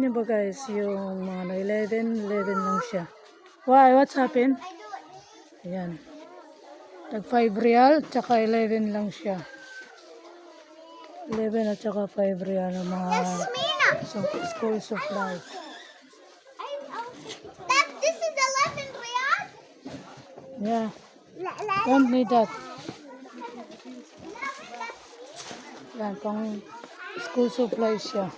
Yun ba guys, yung mga ano, 11, 11 lang siya. Why? What's happened? Ayan. Tag 5 real, tsaka 11 lang siya. 11 at tsaka 5 real ang mga so, school supplies. That, this is 11 riyal? Yeah, don't need that. Yan, pang school supplies siya.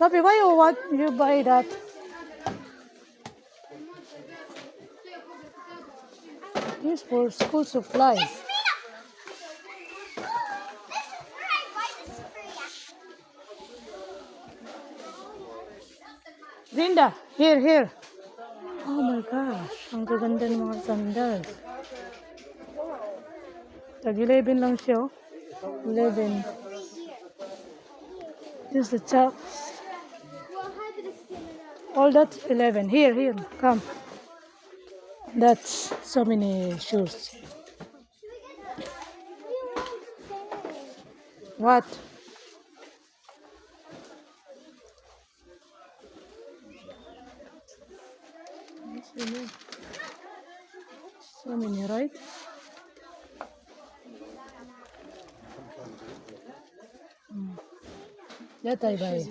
Sabi, why you want you buy that? This for school supplies. Linda, here, here. Oh my gosh, ang gaganda ng mga sandals. Tag 11 lang siya, oh. 11. This is the top. All that 11. Here, here, come. That's so many shoes. What? So many, right? Mm. That I buy.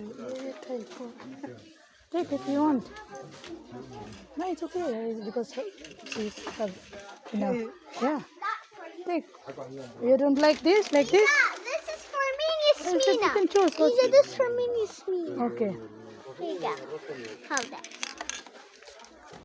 Take if you want. No, it's okay. It's because she's have enough. Yeah. Take. You don't like this? Like this? Yeah, this is for me, You can- you can choose. What's- These are this for me, Yasmina. Okay. Here you go. Hold that.